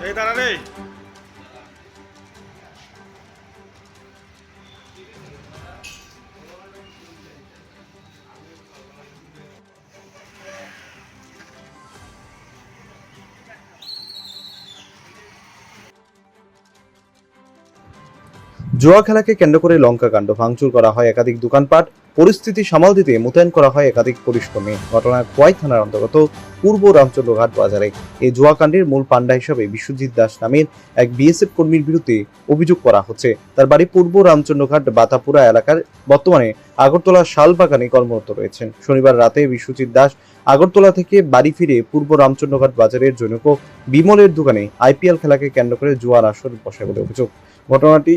এই দাঁড়া জুয়া খেলাকে কেন্দ্র করে লঙ্কা কাণ্ড ভাঙচুর করা হয় একাধিক দোকানপাট। পরিস্থিতি সামাল দিতে মোতায়েন করা হয় একাধিক পুলিশ কর্মী। ঘটনা খোয়াই থানার অন্তর্গত পূর্ব রামচন্দ্রঘাট বাজারে। এই জুয়া কাণ্ডের মূল পাণ্ডা হিসেবে বিশ্বজিৎ দাস নামের এক বিএসএফ কর্মীর বিরুদ্ধে অভিযোগ করা হচ্ছে। তার বাড়ি পূর্ব রামচন্দ্রঘাট বাতাপুরা এলাকার বর্তমানে আগরতলা শালবাগানে কর্মরত রয়েছেন। শনিবার রাতে বিশ্বজিৎ দাস আগরতলা থেকে বাড়ি ফিরে পূর্ব রামচন্দ্রঘাট বাজারের জনক বিমলের দোকানে আইপিএল খেলাকে কেন্দ্র করে জুয়ার আসর বসে বলে অভিযোগ। ঘটনাটি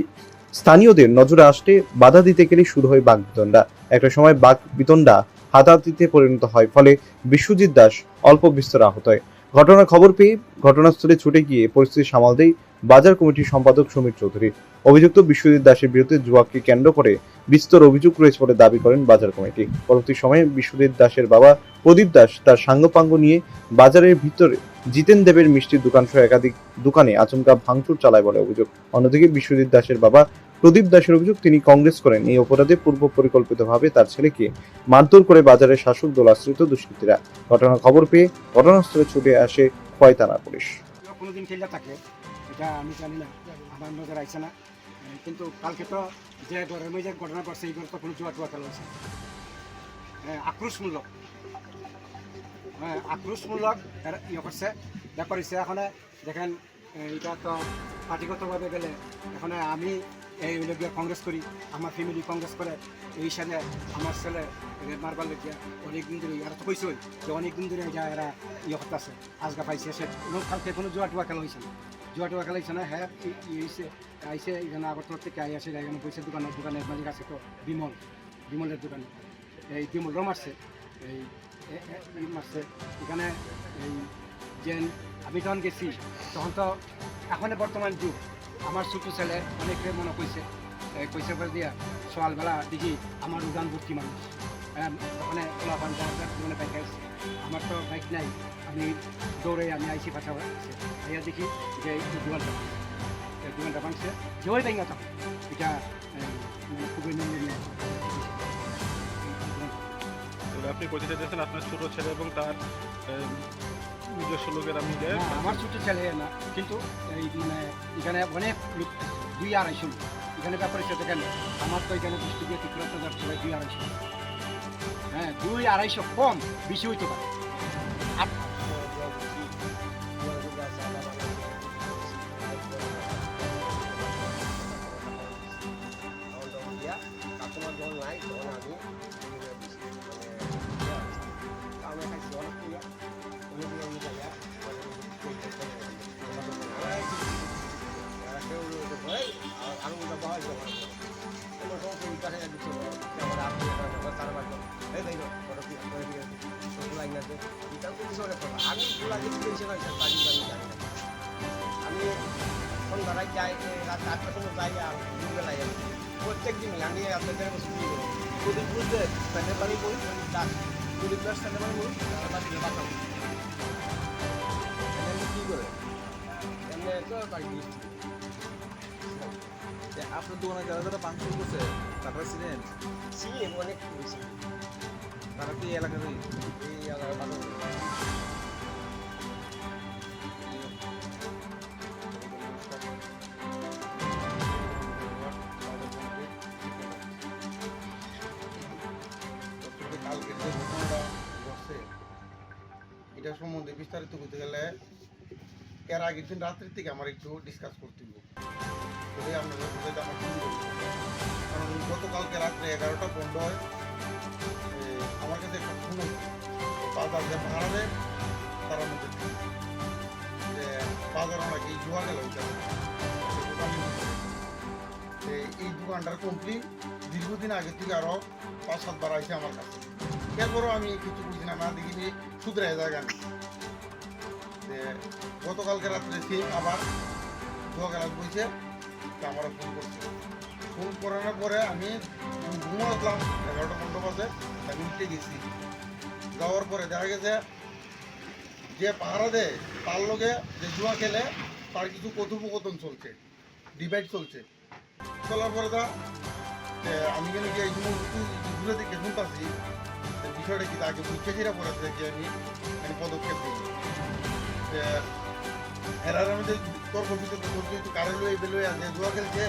স্থানীয়দের নজরে আসতে বাধা দিতে গেলে শুরু হয় বাঘ বিতণ্ডা। একটা সময় বাঘ বিতণ্ডা হাতাহাতিতে পরিণত হয়, ফলে বিশ্বজিৎ দাস অল্প বিস্তর আহত হয়। ঘটনার খবর পেয়ে ঘটনাস্থলে ছুটে গিয়ে পরিস্থিতি সামাল দেয় বাজার কমিটির সম্পাদক সমীর চৌধুরী। অভিযুক্ত বিশ্বজিৎ দাসের বিরুদ্ধে জুয়াকে কেন্দ্র করে বিস্তর অভিযোগ রয়েছে বলে দাবি করেন বাজার কমিটি। পরবর্তী সময়ে বিশ্বজিৎ দাসের বাবা প্রদীপ দাস তার সাঙ্গপাঙ্গ নিয়ে বাজারের ভিতরে জিতেন দেবের মিষ্টির দোকান সহ একাধিক দোকানে আচমকা ভাঙচুর চালায় বলে অভিযোগ। অন্যদিকে বিশ্বজিৎ দাসের বাবা প্রদীপ দাসের অভিযোগ তিনি কংগ্রেস করেন। এই অপরাধে পূর্ব পরিকল্পিতভাবে তার ছেলেকে মারধর করে বাজারে শাসক দল আশ্রিত দুষ্কৃতীরা। ঘটনার খবর পেয়ে ঘটনাস্থলে ছুটে আসে খোয়াই থানা পুলিশ। কোনোদিন খেলে থাকে, এটা আমি জানি না, আমার নজর আইসে না। কিন্তু কালকে তো যে ঘরের মধ্যে ঘটনা করছে এই তো কোনো জুয়া টুয়া খেলা আছে হ্যাঁ আক্রোশমূলক। হ্যাঁ আক্রোশমূলক ইয়ে করছে, ব্যাপার হচ্ছে এখানে, দেখেন এটা তো পার্টিগতভাবে গেলে, এখানে আমি এই হইলে গিয়ে কংগ্রেস করি, আমার ফ্যামিলি কংগ্রেস করে, এই সাথে আমার ছেলে মারবার লেগিয়া অনেক দিন ধরে আর তো কইসই যে অনেক দিন ধরে যা এরা ইয়ে আছে আজকা পাইছে, সে কালকে কোনো জুয়া টুয়া খেলা হয়েছে না। জুয়া টুয়া খেলা হয়েছে না হ্যাঁ ইয়েছে আইসে এখানে আগরতলা থেকে আই আসে, এখানে পয়সা দোকানের দোকানের মাঝে আছে তো, বিমল, বিমলের দোকানে। এই বিমল আসছে এই মারছে, এখানে এই যে আমি যখন গেছি, তখন তো এখন বর্তমান যুগ। আমার ছোটো ছেলে অনেকে মনে কইছে কইছে করে দিয়া সকালবেলা দেখি আমার উদান ভর্তি মানুষ। ওখানে খোলাপান মানে বাইক আসছে। আমার তো বাইক নাই, আমি দৌড়ে আমি আইসি পাঠা আইয়া দেখি যে দোকানটা ভাঙছে। দোকানটা ভাঙছে যে ওই ব্যাঙ্গা এটা খুবই নিন্দনীয়। আপনি কোচিতে দিয়েছেন আপনার ছোট ছেলে এবং তার নিজস্ব লোকের আমি দেয় আমার ছুটি ছেলে না, কিন্তু এই মানে এখানে অনেক লোক দুই আড়াইশো এখানে ব্যাপারে সেটা কেন আমার তো এখানে বৃষ্টি দিয়ে যাচ্ছে দুই আড়াইশো হ্যাঁ দুই আড়াইশো কম, বেশি হইতে পারে। লাইন আছে কিছু আমি খোলা যে দিয়েছি না বাড়ি বাড়ি না। আমি সন্ধ্যায় যাই রাত আটটার সময় যাই আর দিনবেলায় যাই। প্রত্যেক দিন আমি আপনাদের ছুটি করি প্রদীপ বুঝতে স্যান্ডেল বাড়ি বই দাস প্রদীপ দাস স্যান্ডেল বাড়ি বই বাসা কী করে? এমনি তো বাড়ি আপনার দোকানে যারা যারা ভাঙচুর করছে তারপরে ছিলেন চিনি অনেক বেশি। তারা কি এলাকারই। এই ঘটছে, এটা সম্বন্ধে বিস্তারিত করতে গেলে এর আগের দিন রাত্রির থেকে আমার একটু ডিসকাস করতে হবে। তবে আপনাদের আমার কারণ গতকালকে রাত্রে এগারোটা পনেরো হয়। আমার কাছে বাজার যে ভাড়া দেয় তারা মধ্যে যে বাজারে নাকি জুয়া গেল এই দোকানটার কমপ্লিট দীর্ঘদিন আগে থেকে আরও পাঁচ সাতবার আইসে আমার কাছে। এরপরও আমি কিছু বুঝি না না দেখিনি, শুধরাই জায়গা নেই গতকালকে রাত্রে সে আবার দোয়াগালাত বইছে, তা আমার ফোন করছে। ফোন করানোর পরে আমি ঘুমালাম এগারোটা পনেরো বাজে আমি উঠে গেছি। যাওয়ার পরে দেখা গেছে যে পাহারা দেয় তার লগে যে জুয়া খেলে তার কিছু কথোপকথন চলছে ডিবেট চলছে। চলার পরে এ, আমি কেন কি এই ঘুরে দিকে শুনতেছি বিষয়টা কি তাকে বুঝতে যেটা পড়েছে যে আমি পদক্ষেপ দিই এ, এরার আমাদের তর্ক বিতর্ক চলছে একটু কারে লয়ে বেলয়ে আছে জুয়া খেলছে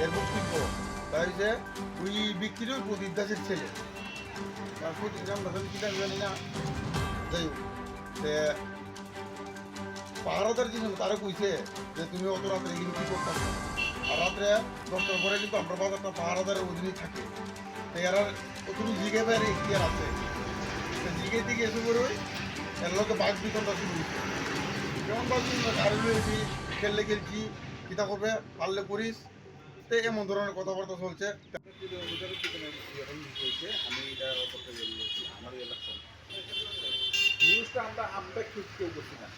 এর বক্তব্য তাই যে ওই ব্যক্তিরও প্রদীপ দাসের ছেলে। তার প্রদীপ নাম দাস কি জানি না। যাই পাহারাদার জিনিস তারা কইছে যে তুমি অত রাত্রে এগুলো কি করতে আর রাত্রে দশটার পরে কিন্তু আমরা বাজারটা পাহারাদারের অধীনে থাকে। তো এরা তুমি জিগে বাইরে এখতিয়ার আছে। জিগে দিকে এসে করে এর লোকে বাঘ বিতরণটা শুরু খেললে খেলছি, কিতা করবে, পারলে করিস। তো এমন ধরনের কথাবার্তা চলছে। আমি এটা নিউজটা আমরা আপডেট কেউ করছি না।